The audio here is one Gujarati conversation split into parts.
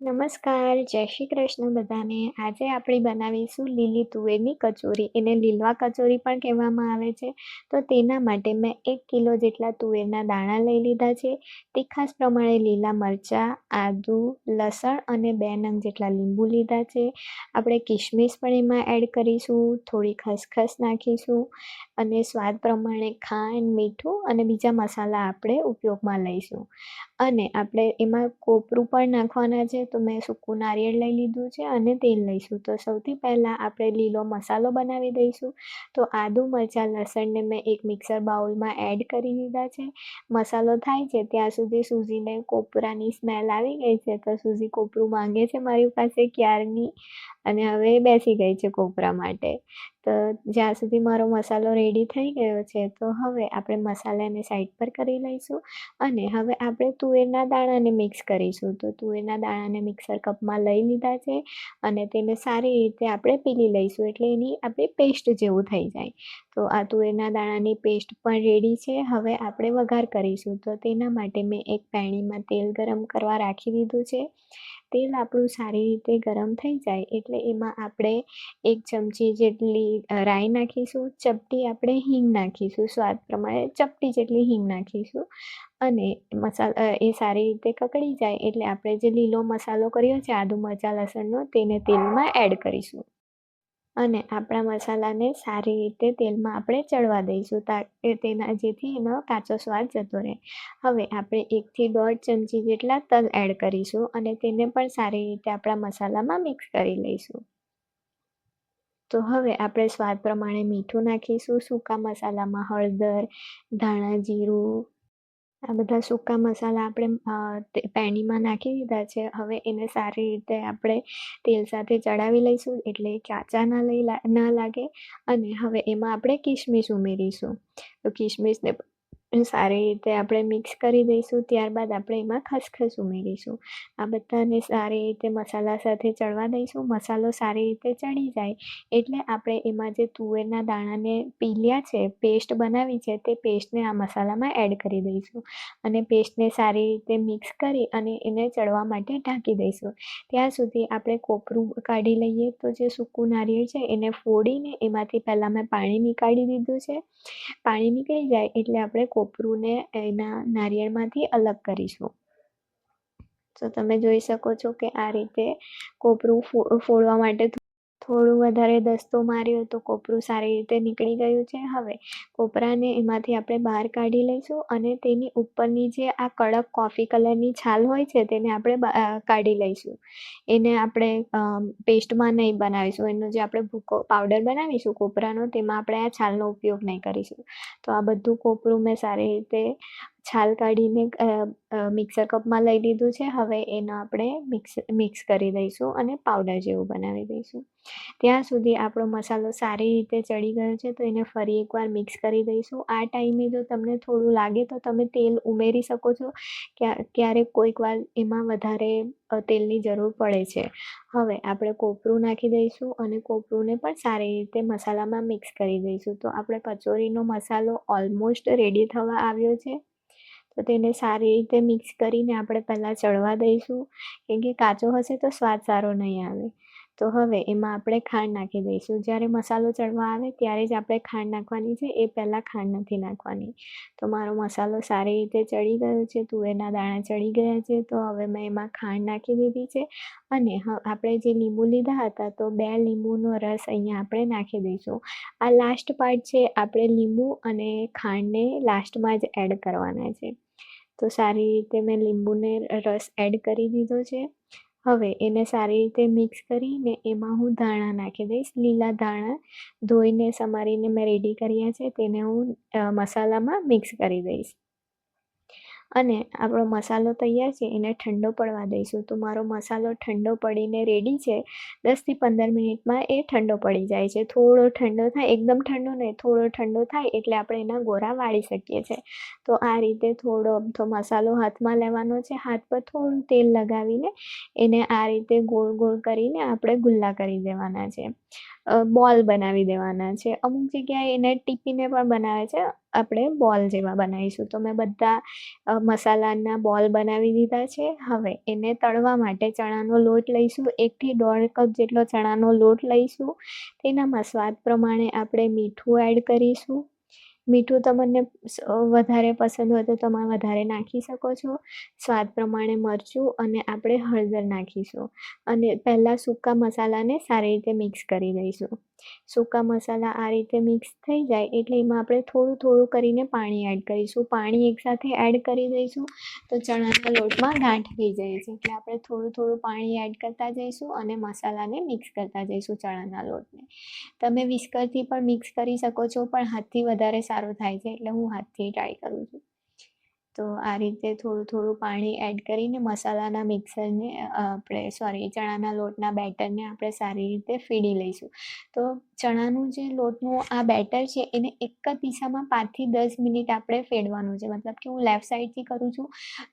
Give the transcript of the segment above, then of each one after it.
નમસ્કાર, જય શ્રી કૃષ્ણ બધાને. આજે આપણે બનાવીશું લીલી તુવેરની કચોરી. એને લીલવા કચોરી પણ કહેવામાં આવે છે. તો તેના માટે મેં એક કિલો જેટલા તુવેરના દાણા લઈ લીધા છે. તીખાસ પ્રમાણે લીલા મરચાં, આદુ, લસણ અને બે નંગ જેટલા લીંબુ લીધા છે. આપણે કિશમિશ પણ એમાં એડ કરીશું, થોડી ખસખસ નાખીશું અને સ્વાદ પ્રમાણે ખાંડ, મીઠું અને બીજા મસાલા આપણે ઉપયોગમાં લઈશું. અને આપણે એમાં કોપરું પણ નાખવાના છે. તો મેં સૂકું નારિયેળ લઈ લીધું છે અને તેલ લઈશું. તો સૌથી પહેલાં આપણે લીલો મસાલો બનાવી દઈશું. તો આદું, મરચાં, લસણને મેં એક મિક્સર બાઉલમાં એડ કરી દીધા છે. મસાલો થાય છે ત્યાં સુધી સૂજીને કોપરાની સ્મેલ આવી ગઈ છે તો સૂજી કોપરું માંગે છે મારી પાસે ક્યારની? અને હવે બેસી ગઈ છે કોપરા માટે. તો જ્યાં સુધી મારો મસાલો રેડી થઈ ગયો છે, તો હવે આપણે મસાલાને સાઈડ પર કરી લઈશું. અને હવે આપણે તુવેરના દાણાને મિક્સ કરીશું. તો તુવેરના દાણાને મિક્સર કપમાં લઈ લીધા છે અને તેને સારી રીતે આપણે પીલી લઈશું એટલે એની આપણી પેસ્ટ જેવું થઈ જાય. તો આ તુવેરના દાણાની પેસ્ટ પણ રેડી છે. હવે આપણે વઘાર કરીશું. તો તેના માટે મેં એક પેણીમાં તેલ ગરમ કરવા રાખી દીધું છે. તેલ આપણું સારી રીતે ગરમ થઈ જાય એટલે એમાં આપણે એક ચમચી જેટલી રાઈ નાખીશું, ચપટી આપણે હિંગ નાખીશું, સ્વાદ પ્રમાણે ચપટી જેટલી હિંગ નાખીશું અને મસાલા એ સારી રીતે કકડી જાય એટલે આપણે જે લીલો મસાલો કર્યો છે, આદુ મરચાં, લસણનો, તેને તેલમાં એડ કરીશું. અને આપણા મસાલાને સારી રીતે તેલમાં આપણે ચડવા દઈશું. તાકે તેના જેથી એનો કાચો સ્વાદ જતો રહે. હવે આપણે એકથી દોઢ ચમચી જેટલા તલ એડ કરીશું અને તેને પણ સારી રીતે આપણા મસાલામાં મિક્સ કરી લઈશું. તો હવે આપણે સ્વાદ પ્રમાણે મીઠું નાખીશું. સૂકા મસાલામાં હળદર, ધાણા જીરું આ બધા સૂકા મસાલા આપણે પેણીમાં નાખી દીધા છે. હવે એને સારી રીતે આપણે તેલ સાથે ચડાવી લઈશું એટલે કાચા ના લઈ ના લાગે. અને હવે એમાં આપણે કિશમિશ ઉમેરીશું. તો કિશમિશને સારી રીતે આપણે મિક્સ કરી દઈશું, ત્યારબાદ આપણે એમાં ખસખસ ઉમેરીશું. આ બધાને સારી રીતે મસાલા સાથે ચડવા દઈશું. મસાલો સારી રીતે ચડી જાય. એટલે આપણે એમાં જે તુવેરના દાણાને પીલ્યા છે પેસ્ટ બનાવી છે, તે પેસ્ટને આ મસાલામાં એડ કરી દઈશું. અને પેસ્ટને સારી રીતે મિક્સ કરી અને એને ચડવા માટે ઢાંકી દઈશું. ત્યાં સુધી આપણે કોપરું કાઢી લઈએ તો જે સૂકું નારિયેળ છે, એને ફોડીને એમાંથી પહેલાં મેં પાણી નીકાળી દીધું છે. પાણી નીકળી જાય એટલે આપણે કોપરુંને એના નારિયેળમાંથી અલગ કરીશું. તો તમે જોઈ શકો છો કે આ રીતે કોપરું ફોડવા માટે થોડું વધારે દસ્તો માર્યો તો કોપરું સારી રીતે નીકળી ગયું છે. હવે કોપરાને એમાંથી આપણે બહાર કાઢી લઈશું અને તેની ઉપરની જે આ કડક કોફી કલરની છાલ હોય છે તેને આપણે કાઢી લઈશું. એને આપણે પેસ્ટમાં નહીં બનાવીશું. એનો જે આપણે ભૂકો, પાવડર બનાવીશું કોપરાનો તેમાં આપણે આ છાલનો ઉપયોગ નહીં કરીશું. તો આ બધું કોપરું મેં સારી રીતે છાલ કાઢીને મિક્સર કપમાં લઈ લીધું છે. હવે એનો આપણે મિક્સ મિક્સ કરી દઈશું અને પાવડર જેવું બનાવી દઈશું. ત્યાં સુધી આપણો મસાલો સારી રીતે ચડી ગયો છે તો એને ફરી એકવાર મિક્સ કરી દઈશું. આ ટાઈમે જો તમને થોડું લાગે તો તમે તેલ ઉમેરી શકો છો. ક્યારેક કોઈક વાર એમાં વધારે તેલની જરૂર પડે છે. હવે આપણે કોપરું નાખી દઈશું અને કોપરુંને પણ સારી રીતે મસાલામાં મિક્સ કરી દઈશું. તો આપણે કચોરીનો મસાલો ઓલમોસ્ટ રેડી થવા આવ્યો છે. તો તેને સારી રીતે મિક્સ કરીને આપણે પહેલાં ચડવા દઈશું. કેમ કે કાચો હશે તો સ્વાદ સારો નહીં આવે. તો હવે એમાં આપણે ખાંડ નાખી દઈશું. જ્યારે મસાલો ચડવા આવે ત્યારે જ આપણે ખાંડ નાખવાની છે. એ પહેલાં ખાંડ નથી નાખવાની. તો મારો મસાલો સારી રીતે ચડી ગયો છે. તુવેરના દાણા ચડી ગયા છે. તો હવે મેં એમાં ખાંડ નાખી દીધી છે. અને આપણે જે લીંબુ લીધા હતા તો બે લીંબુનો રસ અહીંયા આપણે નાખી દઈશું. આ લાસ્ટ પાર્ટ છે. આપણે લીંબુ અને ખાંડને લાસ્ટમાં જ એડ કરવાના છે. તો સારી રીતે મેં લીંબુને રસ એડ કરી દીધો છે. હવે એને સારી રીતે મિક્સ કરીને એમાં હું ધાણા નાખી દઈશ, લીલા ધાણા ધોઈને સમારીને મેં રેડી કર્યા છે તેને હું મસાલામાં મિક્સ કરી દઈશ. અને આપણો મસાલો તૈયાર છે, એને ઠંડો પડવા દઈશું. તો મારો મસાલો ઠંડો પડીને રેડી છે દસથી પંદર મિનિટમાં એ ઠંડો પડી જાય છે. થોડો ઠંડો થાય, એકદમ ઠંડો નહીં, થોડો ઠંડો થાય એટલે આપણે એના ગોરા વાળી શકીએ છીએ. તો આ રીતે થોડો અમથો મસાલો હાથમાં લેવાનો છે, હાથ પર થોડું તેલ લગાવીને એને આ રીતે ગોળ ગોળ કરીને આપણે ગુલ્લા કરી દેવાના છે. બોલ બનાવી દેવાના છે. અમુક જગ્યાએ એને ટીપીને પણ બનાવે છે. આપણે બોલ જેવા બનાવીશું. તો મેં બધા મસાલાના બોલ બનાવી દીધા છે. હવે એને તળવા માટે ચણાનો લોટ લઈશું. એકથી દોઢ કપ જેટલો ચણાનો લોટ લઈશું. તેનામાં સ્વાદ પ્રમાણે આપણે મીઠું એડ કરીશું. મીઠું તમને વધારે પસંદ હોય તો તમે વધારે નાખી શકો છો. સ્વાદ પ્રમાણે મરચું અને આપણે હળદર નાખીશું. અને પહેલાં સૂકા મસાલાને સારી રીતે મિક્સ કરી દઈશું સૂકા મસાલા આ રીતે મિક્સ થઈ જાય એટલે એમાં આપણે થોડું થોડું કરીને પાણી એડ કરીશું. પાણી એકસાથે એડ કરી દઈશું તો ચણાના લોટમાં ગાંઠ થઈ જાય છે. એટલે આપણે થોડું થોડું પાણી એડ કરતા જઈશું અને મસાલાને મિક્સ કરતા જઈશું ચણાના લોટને. તમે વિસ્કરથી પણ મિક્સ કરી શકો છો, પણ હાથથી વધારે સારું થાય છે. એટલે હું હાથથી ટ્રાય કરું છું. તો આ રીતે થોડું થોડું પાણી એડ કરીને મસાલાના મિક્સરને આપણે સોરી ચણાના લોટના બેટરને આપણે સારી રીતે ફીડી લઈશું. તો ચણાનું જે લોટનું આ બેટર છે, એને એક જ દિશામાં પાંચથી દસ મિનિટ આપણે ફેડવાનું છે. મતલબ કે હું લેફ્ટ સાઈડથી કરું છું,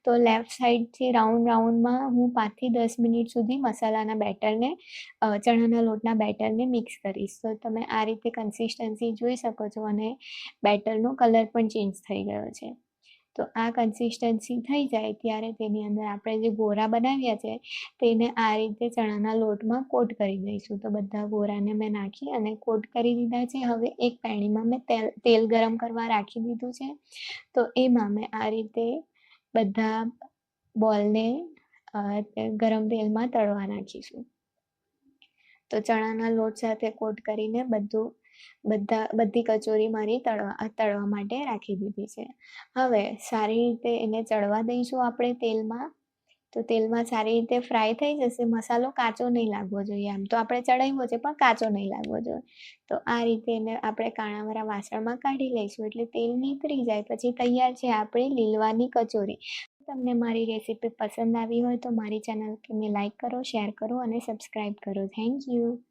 તો લેફ્ટ સાઈડથી રાઉન્ડ રાઉન્ડમાં હું પાંચથી દસ મિનિટ સુધી મસાલાના બેટરને ચણાના લોટના બેટરને મિક્સ કરીશ. તો તમે આ રીતે કન્સિસ્ટન્સી જોઈ શકો છો અને બેટરનો કલર પણ ચેન્જ થઈ ગયો છે. તો આ કન્સિસ્ટન્સી થઈ જાય ત્યારે તેની અંદર આપણે જે ગોરા બનાવ્યા છે, તેને આ રીતે ચણાના લોટમાં કોટ કરી દઈશું. તો બધા ગોરાને મેં નાખી અને કોટ કરી દીધા છે. હવે એક પેણીમાં મેં તેલ તેલ ગરમ કરવા રાખી દીધું છે. તો એમાં મેં આ રીતે બધા બોલને ગરમ તેલમાં તળવા નાખીશું. તો ચણાના લોટ સાથે કોટ કરીને બધું બધા, બધી કચોરી મારી તળવા તળવા માટે રાખી દીધી છે. હવે સારી રીતે એને ચડવા દઈશું આપણે તેલમાં. તો તેલમાં સારી રીતે ફ્રાય થઈ જશે. મસાલો કાચો નહીં લાગવો જોઈએ આમ તો આપણે ચડાવ્યો છે, પણ કાચો નહીં લાગવો જોઈએ. તો આ રીતે એને આપણે કાણાવાળા વાસણમાં કાઢી લઈશું એટલે તેલ નીતરી જાય. પછી તૈયાર છે આપણી લીલવાની કચોરી. તમને મારી રેસીપી પસંદ આવી હોય તો મારી ચેનલને લાઈક કરો, શેર કરો અને સબસ્ક્રાઈબ કરો. Thank you.